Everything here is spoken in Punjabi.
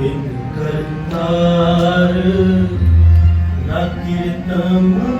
ਬਿਨ ਕਰਤਾਰ ਨਾ ਕੀਰਤਨ